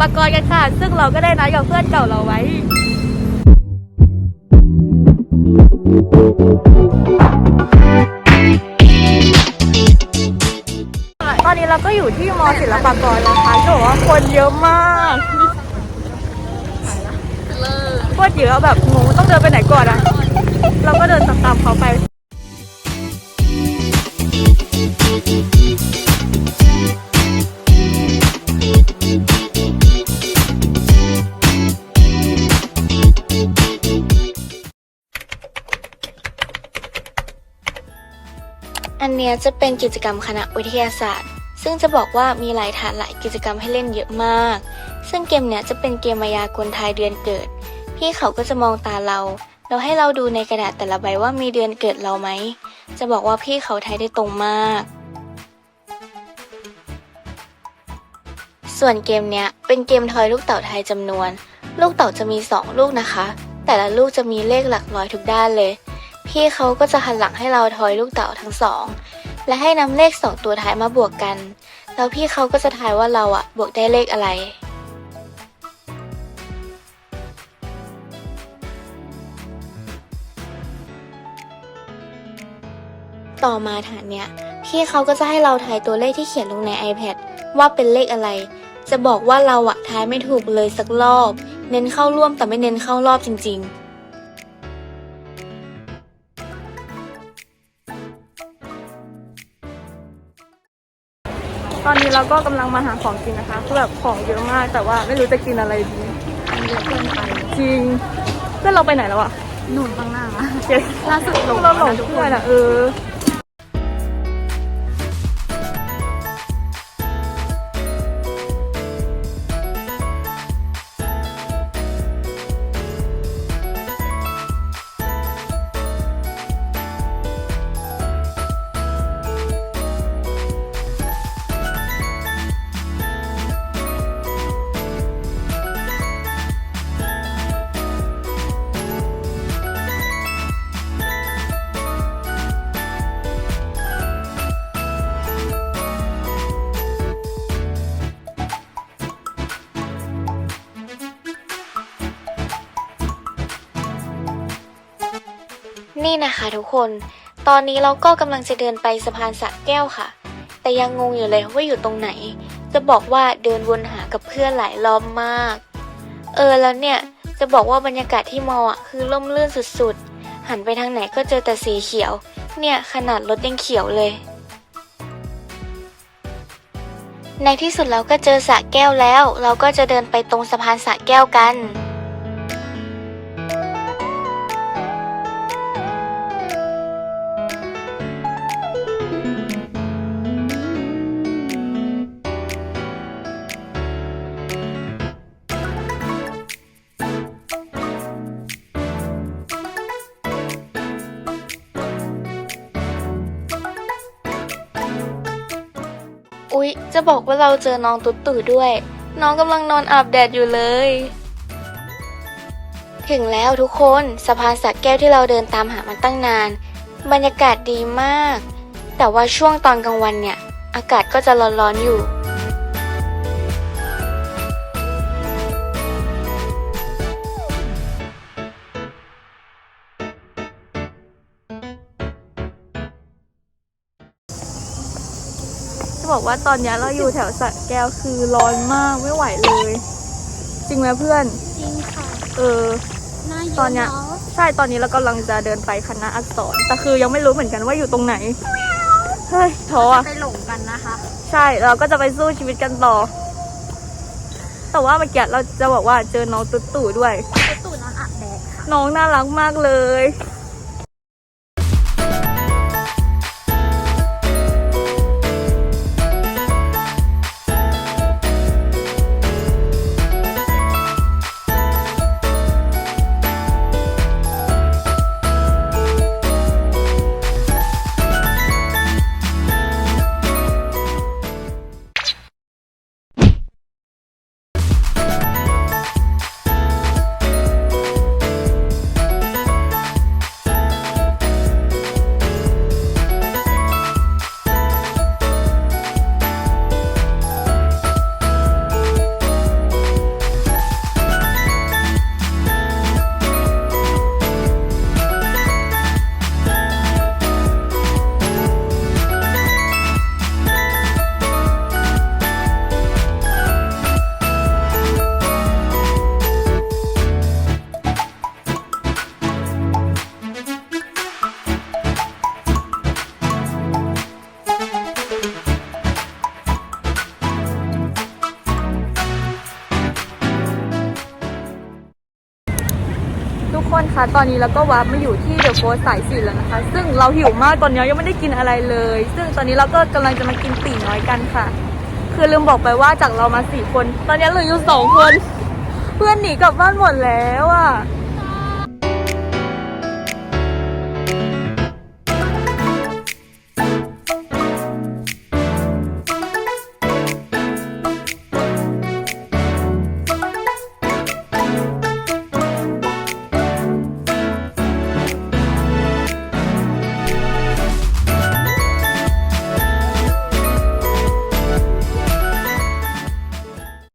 ปากรกันค่ะ ซึ่งเราก็ได้นัดกับเพื่อนเก่าเราไว้ตอนนี้เราก็อยู่ที่มอศิลปากรแล้วค่ะจะบอกว่าคนเยอะมากโคตรเยอะแบบงงต้องเดินไปไหนก่อนอะเราก็เดินตามๆเขาไป อันเนี้ยจะเป็นกิจกรรมคณะวิทยาศาสตร์ ซึ่งจะบอกว่ามีหลายฐานหลายกิจกรรมให้เล่นเยอะมาก ซึ่งเกมเนี้ยจะเป็นเกมมายากลทายเดือนเกิด พี่เขาก็จะมองตาเราแล้วให้เราดูในกระดาษแต่ละใบว่ามีเดือนเกิดเราไหม จะบอกว่าพี่เขาทายได้ตรงมาก ส่วนเกมเนี้ยเป็นเกมทอยลูกเต่าไทยจำนวน ลูกเต่าจะมี 2 ลูกนะคะ แต่ละลูกจะมีเลขหลักร้อยทุกด้านเลย พี่เขาก็จะหันหลังให้เราทอยลูกเต่าทั้งสอง และให้นำเลขสองตัวท้ายมาบวกกัน แล้วพี่เขาก็จะทายว่าเราอะบวกได้เลขอะไร ต่อมาฐานเนี้ยพี่เขาก็จะให้เราทายตัวเลขที่เขียนลงใน iPad ว่าเป็นเลขอะไร จะบอกว่าเราอะทายไม่ถูกเลยสักรอบ เน้นเข้าร่วมแต่ไม่เน้นเข้ารอบจริง ๆ ตอนนี้เราก็กำลังมาหาของกินนะคะคือแบบของเยอะมากแต่ว่าไม่รู้จะกินอะไรดีเยอะเกินไปจริงเพื่อนเราไปไหนแล้วอะหนุนข้างหน้าอะเจ๊ล่าสุดหลงเราหลงทุกคเพื่อนนอะเออ นี่นะคะทุกคน ตอนนี้เราก็กำลังจะเดินไปสะพานสะแก้วค่ะ แต่ยังงงอยู่เลยว่าอยู่ตรงไหน จะบอกว่าเดินวนหากับเพื่อนหลายรอบมาก เออแล้วเนี่ยจะบอกว่าบรรยากาศที่มออะคือร่มรื่นสุดๆ หันไปทางไหนก็เจอแต่สีเขียว เนี่ยขนาดรถยังเขียวเลย ในที่สุดเราก็เจอสะแก้วแล้ว เราก็จะเดินไปตรงสะพานสะแก้วกัน ยจะบอกว่าเราเจอน้องตุ๊ดตู่ด้วย น้องกำลังนอนอาบแดดอยู่เลย ถึงแล้วทุกคนสะพานสักแก้วที่เราเดินตามหามาตั้งนาน บรรยากาศดีมาก แต่ว่าช่วงตอนกลางวันเนี่ย อากาศก็จะร้อนๆอยู่ บอกว่าตอนเนี้ยเราอยู่แถวสระแก้วคือร้อนมากไม่ไหวเลย จริงไหมเพื่อน จริงค่ะ เออหน้าเยตอนเนี้ยอะเนาะใช่ตอนนี้เรากำลังจะเดินไปคณะอักษร แต่คือยังไม่รู้เหมือนกันว่าอยู่ตรงไหนเฮ้ยท้ออะไปหลงกันนะคะ ใช่เราก็จะไปสู้ชีวิตกันต่อ แต่ว่าเมื่อกี้เราจะบอกว่าเจอน้องตุ๊ดตู่ด้วยไปตู่นอนอาบแดดค่ะน้องน่ารักมากเลย ตอนนี้เราก็วาร์ปมาอยู่ที่เดอะโฟสสายสี่แล้วนะคะ ซึ่งเราหิวมากตอนนี้ยังไม่ได้กินอะไรเลย ซึ่งตอนนี้เราก็กำลังจะมากินตีน้อยกันค่ะ คือลืมบอกไปว่าจากเรามาสี่คน ตอนนี้เหลืออยู่สองคน เพื่อนหนีกลับบ้านหมดแล้วอะ